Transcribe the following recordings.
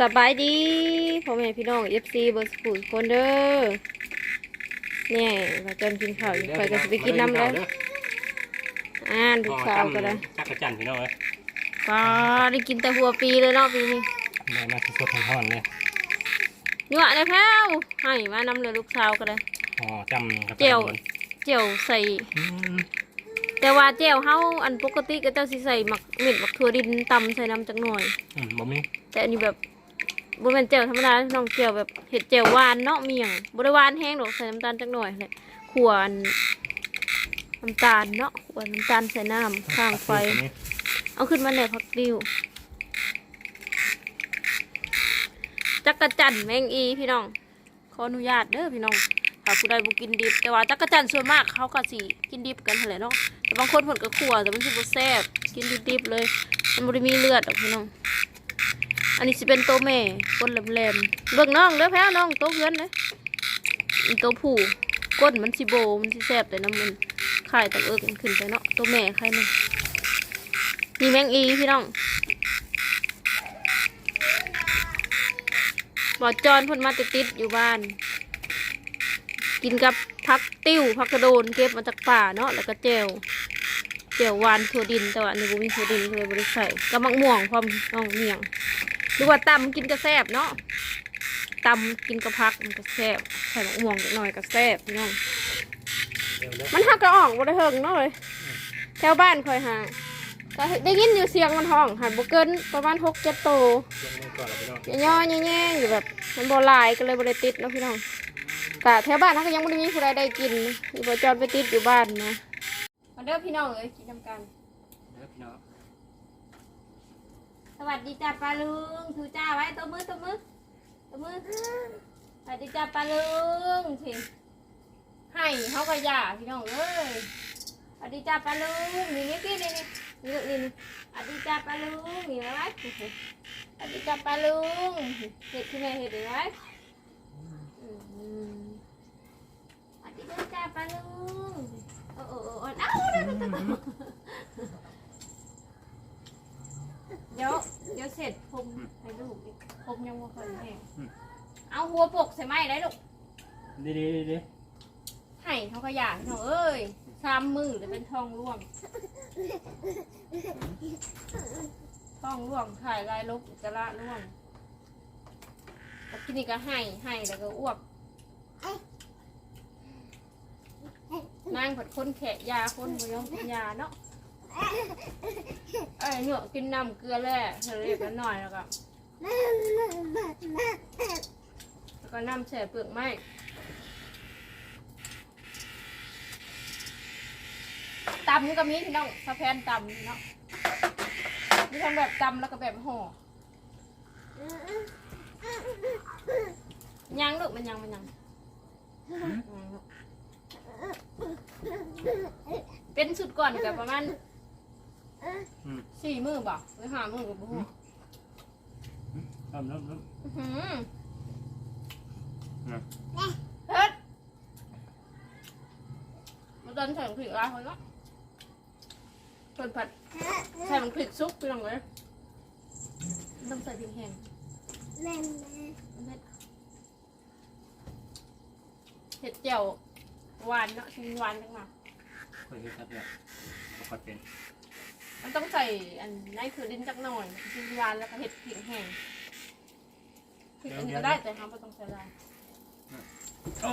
สบายดีพ่อแม่พี่น้องเอฟซีเบอร์สกูลคนเด้อเนี่ยว่าจนกินข้าวอยู่คอยก็สิไปกินน้ำแล้วอ่านลูกสาวก็ได้จักรจันทร์พี่น้องเอ้ยก็ได้กินแต่หัวปีเลยเนาะปีนี้ได้มาสดๆร้อนๆเลยยั่วเลยแพ้วให้มานำเลยลูกสาวก็ได้อ๋อจำกับเจียวจำนวนเจียวใส่อืมแต่ว่าเจียวเฮาอันปกติก็เจ้าสิใส่หมักเม็ดหมักถั่วดินตำใส่น้ำจักหน่อยอืมบ่มีแต่อันนี้แบบ บ่แม่นเจียวธรรมดาน้องเจียวแบบเห็ดเจียวหวานเนาะเมียงบ่ได้หวานแห้งดอกใส่น้ำตาลจักหน่อยแหละขวอันน้ำตาลเนาะขวน้ำตาลใส่น้ำข้างไฟ เอาขึ้นมาในผักดิวจักระจันแมงอีพี่น้อง ขออนุญาตเด้อพี่น้องถ้าผู้ใดบ่กินดิบ แต่ว่าจักระจันส่วนมากเขาก็สิกินดิบกันหั่นแหละเนาะแต่บางคนเพิ่นก็ขั่วแต่มันสิบ่แซ่บกินดิบๆเลยมันบ่ได้มีเลือดดอกพี่น้อง อันนี้สิเป็นตัวแม่ก้นแหลมๆเบิ่งน้องเด้อแพ้น้องโตเพื่อนเด้ออีตัวผู้ก้นมันสิโบมันสิแซ่บแต่น้ำมันไข่ตักเอิกมันขึ้นไปเนาะตัวแม่ไข่นึงมีแมงอีพี่น้องบอดจอนพ่นมาติดๆอยู่บ้าน กินกับพักติ้วพักกระโดนเก็บมาจากป่าเนาะแล้วก็เจวเจวหวานถั่วดินแต่ว่าอันนี้บ่มีถั่วดินเลยบ่ได้ใส่กับมักม่วงพร้อมน้องเมียง รือว่าตำกินกระแซบเนาะตำกินกับพักมันก็แซบใส่มักม่วงจักหน่อยก็แซบพี่น้องมันหักกระอ่องบ่ได้เฮิงเนาะเลยแถวบ้านคอยหาก็ได้ยินอยู่เสียงมันห้องหันบ่เกินประมาณหกเจ็ดโตย่อนแล้วพี่น้องย่อแย่ๆอยู่แบบมันบ่หลายก็เลยบ่ได้ติดเนาะพี่น้องกะแถวบ้านเขาก็ยังบ่ได้มีผู้ใดได้กินอยู่บ่จอดไปติดอยู่บ้านนะมาเด้อพี่น้องเอ้ยกินนำกัน เด้อพี่น้อง สวัสดีจ้าปลาลุงถือจ้าไว้ตัวมือตัวมือตัวมือสวัสดีจ้าปลาลุงสิให้เขาก็ยาพี่น้องเอ้ยสวัสดีจ้าปลาลุงนี่นี่พี่นี่นี่นี่นี่นี่สวัสดีจ้าปลาลุงนี่ไว้สวัสดีจ้าปลาลุงเห็ดที่แม่เห็ดไว้สวัสดีจ้าปลาลุงโอ้โอ้โอ้โอ้เอ้าเดี๋ยว ดี๋ยวเดี๋ยวเดี๋ยวเดี๋ยวเสร็จผมให้ลูกอีกผมยังไม่ค่อยแห้งเอาหัวปกใส่ไม้ได้ลูกดีดีดีดีให้เขาขยานเขาเอ้ยสามมือเลยเป็นทองร่วงทองร่วงถ่ายลายลบอุจจาระร่วงแล้วทีนี้ก็ให้ให้แล้วก็อ้วกนางผัดคนแขะยาคนบยอมกินยาเนาะ ไอ้เหนือกินน้ำเกลือแร่เธอเรียกกันหน่อยแล้วก็แล้วก็น้ำแช่เปลือกไม้ตำก็มีพี่น้องสะแพนตำพี่น้องมีทั้งแบบตำแล้วก็แบบห่อยังลูกมันยังมันยังยังลูกเป็นสุดก่อนกับประมาณอืม สี่มือบ่หรือห้ามือกับบุ้งเริ่มเริ่มเริ่มอื้อหือนะเฮ็ดมาเดินใส่ผิดร้ายคนเนาะเพิ่นผัดใส่มันผิดซุปพี่น้องเลยต้องใส่พริกแห้งเห็ดเจียวหวานเนาะชิมหวานจังมาค่อยเฮ็ดครับเนี่ยบ่ค่อยเป็น มันต้องใส่อันในคือดินจักหน่อยชิมหวานแล้วก็เห็ดผิงแห้งผิงอันนี้ก็ได้แต่ห้ามไม่ต้องใส่ลายโอ้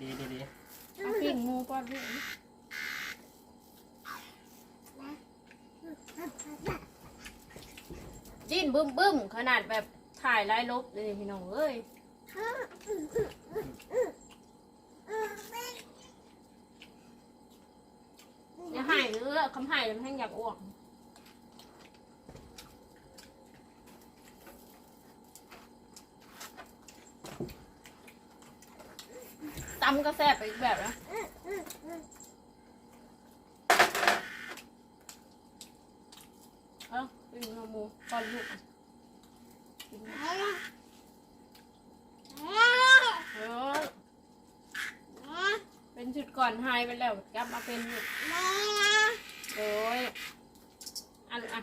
ดีดีดีดีเอาผิงงูป้อนพี่ดิ้นบึ้มบึ้มขนาดแบบถ่ายลายลบเลยพี่น้องเอ้ยอย่าหายเนื้อ คำหายแล้วมันแห้งอยากอ้วกตำก็แซ่บไปอีกแบบนะเอ้าเป็นเนื้อหมูก้อนลูกเออเป็นจุดก่อนหายไปแล้วกลับมาเป็นอยู่ เอ้ยอะลูกอะ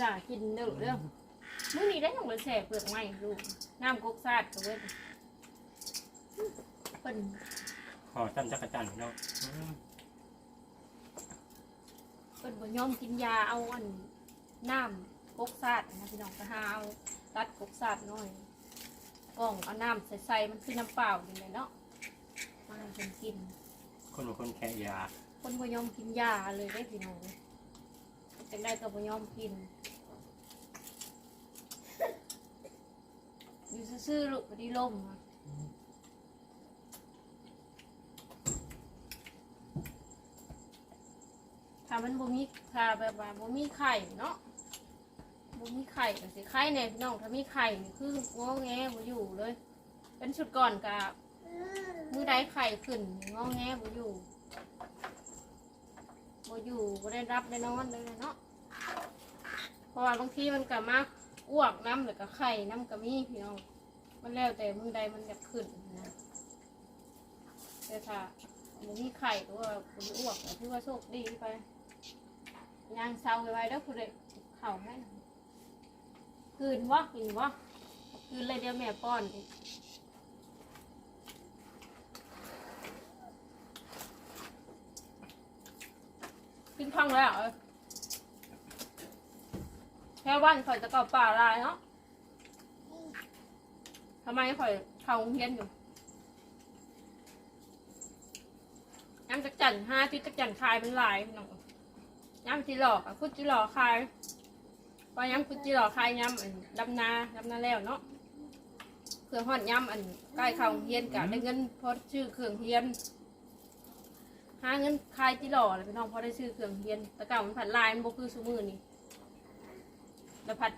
จ้ากินเด้อเด้อมื้อนี้ได้ของแสบเปลือกไม้ลูกน้ำกุกซาดกับเว้ยเปิ้นขอจำจักรจันทร์เนาะเปิ้นบ่ยอมกินยาเอาอันน้ำกุกซาดนะพี่น้องก็หาเอาตัดกุกซาดหน่อยกล่องเอาน้ำใส่ใส่มันคือน้ำเปล่าอย่างไรเนาะ มาให้เพิ่นกิน คนบางคนแค่ยาคนบ่ยอมกินยาเลยได้พี่น้องจังได้ก็บ่ยอมกินอยู่ซื่อๆลูกพอดีลมอะถ้ามันบ่มีถ้าแบบว่าบ่มีไข่เนาะบ่มีไข่ก็สิไข่แน่พี่น้องถ้ามีไข่นี่คืองอแงบ่อยู่เลย เป็นชุดก่อนกับ มือใดไข่ขึ้นงอแงบ่อยู่บ่อยู่บ่ได้รับได้นอนเลยเนาะเพราะว่าบางทีมันก็มาอ้วกน้ำหรือก็ไข่น้ำก็มีพี่น้องมันแล้วแต่มือใดมันจะขึ้นนะแต่ถ้าบ่มีไข่ก็ว่าบ่ได้อ้วกก็ถือว่าโชคดีไปย่างเซาไว้เด้อผู้ใดเข่าให้คืนวะกินวะคืนเลยเดี๋ยวแม่ป้อน กินพังแล้วเออแค่วันข่อยจะเก่าป่าลายเนาะทำไมข่อยเข้าเรียนอยู่ย้ำจักจันห้าที่จักจันคายเป็นลายน้องย้ำจีหลอกอะคุดจีหลอกคายพอย้ำคุดจีหลอกคายย้ำอันดำนาดำนาแล้วเนาะเครื่องหอดย้ำอันใกล้เข้าเรียนกะได้เงินพอชื่อเครื่องเรียน หาเงินคายที่หล่อเลยพี่น้องพอได้ซื้อเครื่องเฮียนแตะเก่ามันผัดลายมันบคือซูมือนี่แล้วผัด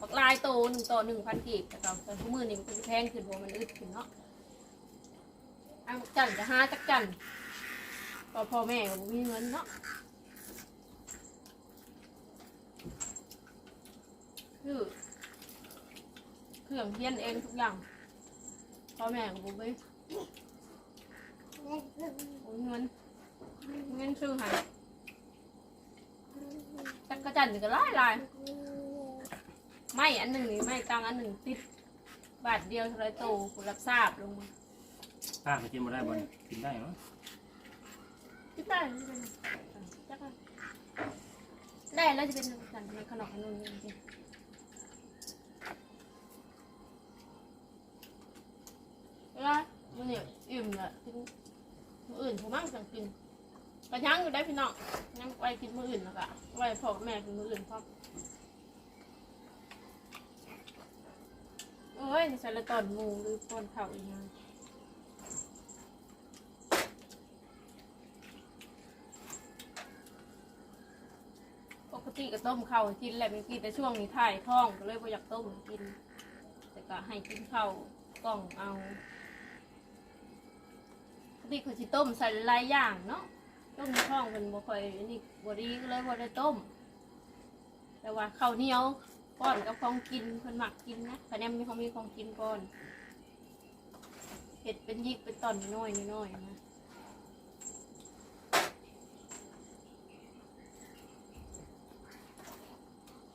ปักลายโตหนึ่งต่อหนึ่งพันกีบแต่เก่าแต่ซูมือนี่มันก็จะแพงขึ้นเพราะมันอึดขึ้นเนาะเอาจันจะหาจักจันพอพ่อแม่ก็บ่มีเงินเนาะคือเครื่องเฮียนเองทุกอย่างพ่อแม่ก็บ่มีบ่มีเงิน เงินซื้อให้จักรจันทร์นี่ก็หลายหลายไม่อันหนึ่งนี่ไม่กลางอันหนึ่งติด บาทเดียวเท่าไรโตผลรับทราบลงมาป้าไปกินมาได้บ่นกินได้เหรอติดได้ไม่เป็นจักรได้แล้วจะเป็นจักรจันทร์ในขนมขนมจริงๆเวลามันเนี่ยอิ่มละกินมื้ออื่นผมมั่งสั่งกิน กระยังอยู่ได้พี่น้องยังไว้กินมืออื่นแล้วก็ไว้พ่อแม่กินมืออื่นพร้อมโอ้ยใส่ละตอนงูหรือตอนเผาอีกอย่างปกติก็ต้มข้าวกินแหละม่กินแต่ช่วงนี้ถ่ายท้องก็เลยไม่อยากต้มกิน แต่ก็ให้กินข้าวกล่องเอาปกติเขาสิต้มใส่หลายอย่างเนาะ ต้มในท้องเป็นบ่ค่อยนี่บ่ดีก็เลยบ่ได้ต้ม แต่ว่าข้าวเหนียวก้อนกับของกินเพิ่นมักกินนะคะแนนมีของมีของกินก่อนเห็ดเป็นยิกเป็นตอนน้อยน้อยนะ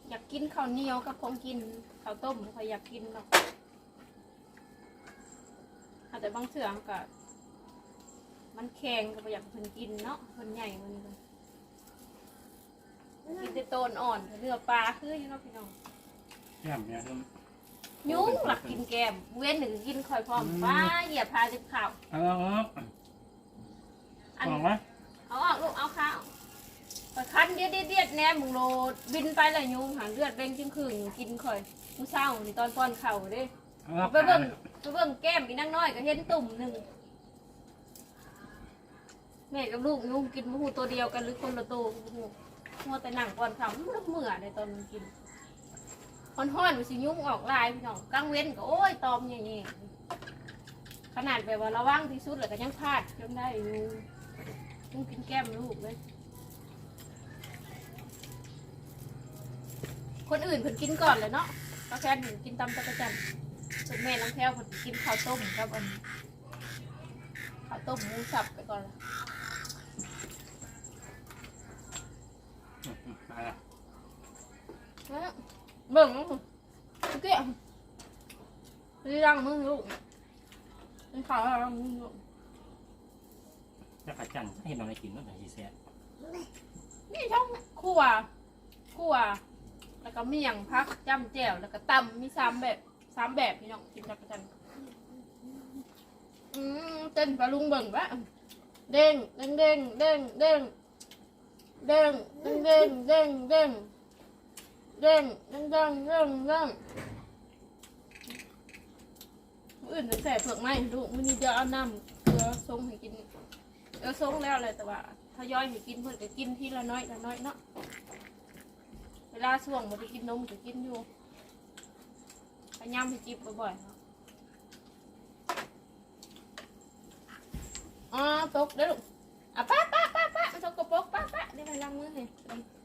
อยากกินข้าวเหนียวกับของกินข้าวต้มไม่ค่อยอยากกินหรอกอาจจะบางเสือก็ มันแข็งก็บ่อยากให้เพิ่นกินเนาะเพิ่นใหญ่มันก็กินแต่โตนอ่อนเนื้อปลาคืออยู่เนาะพี่น้อง แก้มเนี่ยเริ่มยุงหลักกินแกม เว้นหนึ่งกินคอยพร้อมฟ้าเหยียบพาจิบข่าวเอาเอาเอาอันลองไหมเอาออกลูกเอาข้าวคอยคันเดียดเดียดเดียดแหนมมึงโลดบินไปเลยยุงหาเลือดเบ่งจิ้งคืนกินคอยมึงเศร้านี่ตอนป้อนเข่าวเด้เอาไปเบิ่งไปเบิ่งแก้มอีนั่งน้อยก็เห็นตุ่มหนึ่ง แม่กับลูกยุ่งกินมะฮูตัวเดียวกันหรือคนละตัวมะฮูมัวแต่หนังป้อนข่าวมันเมื่อในตอนมันกินฮ้อนๆมันสิยุ่งออกลายพี่น้องกลางเว้นก็โอ้ยตอมแย่ๆขนาดแบบว่าระวังที่สุดเลยก็ยังพลาดจนได้อยู่งกินแก้มลูกเลยคนอื่นเพิ่นกินก่อนเลยเนาะก็แค่หนึ่งกินตำตะกะจันส่วนแม่น้องแพรวเพิ่นกินข้าวต้มครับอันข้าวต้มหมูสับไปก่อนละ อืมอืมมาละ แล้ว เบิ่งมั้งเกี้ยนี่รังมึงลูกนี่ขาวรังมึงลูกจักรจันทร์เห็นอะไรกินนั่นแหละที่แซ่บนี่ช่องคั่วคั่วแล้วก็เมี่ยงพักจ้ำแจ่วแล้วก็ตำมีสามแบบสามแบบพี่น้องกินจักรจันทร์อืมเต้นปลาลุงเบิ่งปะเด้งเด้งเด้งเด้งเด้งเด้งเด้งเด้งเด้ง เด้งเด้งเด้งเด้งเด้งอื่นจะใส่เผือกไหมลูกมื้อนี้จะเอาน้ำเกลือส้มให้กินเกลือส้มแล้วเลยแต่ว่าทยอยให้กินเพื่อนก็กินทีละน้อยละน้อยเนาะเวลาช่วงมันจะกินนมก็กินอยู่พยายามให้จิบบ่อยๆอ๋อตกเด้อลูกอะป้าป้าป้าป้ามันตกกระปกป้าป้าเดี๋ยวไปล้างมือให้อะ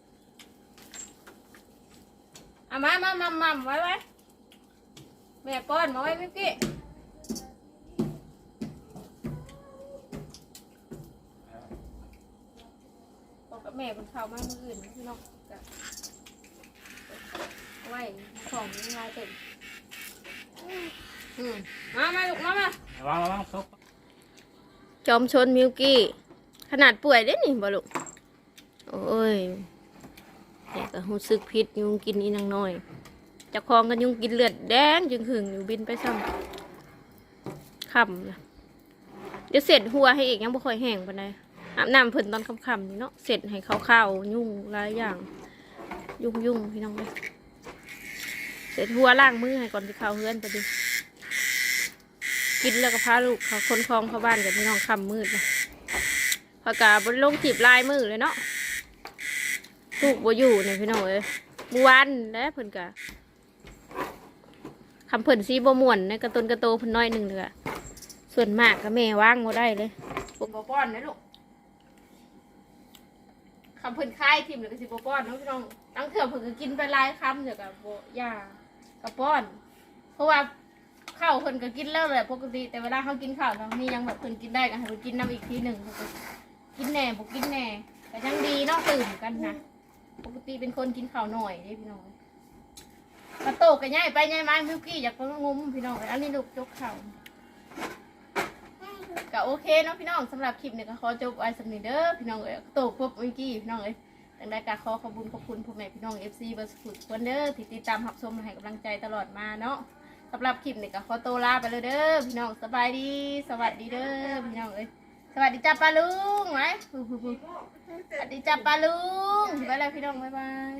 มามามามาไว้ไว้แม่ป้อนมาไว้เมื่อกี้บอกกับแม่เป็นข่าวมาเมื่ออื่นพี่น้องก็เอาไว้ของลายเต็มอืมมามาลูกมามาระวังระวังซกจอมชนมิวกี้ ขนาดป่วยได้นี่บ่ลูก โอ้ย แต่ก็รู้สึกผิดยุงกินอีนางน้อยจะคลองกันยุงกินเลือดแดงจึงหึงอยู่บินไปซ้ำคำนะเดี๋ยวเสร็จหัวให้อีกยังบ่ค่อยแห้งปานใดอาบน้ำเพิ่นตอนค่ำๆนี่เนาะเสร็จให้ข้าวๆยุ่งหลายอย่าง ยุ่งยุงๆพี่น้องเลยเสร็จหัวล้างมือให้ก่อนที่เข้าเฮือนไปดิกินแล้วก็พาลูกเขาคนคลองเข้าบ้านกับพี่น้องค่ำมืดนะพากาบนลงจีบลายมือเลยเนาะ ลูกบ่อยู่เนี่ยพี่น้องเอ้ยเมื่อวานแล้วเพิ่นกะคำเพิ่นซีบ่ม่วนในกระตุนกระโตเพิ่นน้อยหนึ่งเถอะส่วนมากก็แม่ว่างบ่ได้เลยปกบ่ป้อนนะลูกคำเพิ่นคายทิมเลยก็สิบ่ป้อนเนาะพี่น้องตั้งเถื่อเพิ่นก็กินไปหลายคำเดี๋ยวก็บ่ย่ากระป้อน เพราะว่าข้าวเพิ่นก็กินแล้วแหละปกติแต่เวลาเขากินข้าวเขามียังแบบเพิ่นกินได้ก็ให้เพิ่นกินน้ำอีกทีหนึ่งกินแหน่บ่กินแหน่แต่ยังดีเนาะตื่นกันนะ ปกติเป็นคนกินข้าวหน่อยเด้พี่น้องกระโตกกระย่ายไปย่ายมามิวกี้อยากไปงมพี่น้องอันนี้ลูกจกข้าวก็โอเคเนาะพี่น้องสำหรับคลิปเนี่ยก็ขอจบไว้สำนีเด้อพี่น้องเอ้ยกระโตกพบมิวกี้พี่น้องเอ้ยดังใดก็ขอขอบคุญขอบคุณพ่อแม่พี่น้อง FC เบอร์สุดคนเด้อที่ติดตามรับชมให้กำลังใจตลอดมาเนาะสำหรับคลิปเนี้ก็ขอตัวลาไปเลยเด้อพี่น้องสบายดี สวัสดีเด้อพี่น้องเอ้ย สวัสดีจ้าปลาลุงไหมสวัสดีจ้าปลาลุงไปแล้วพี่น้องบ๊ายบาย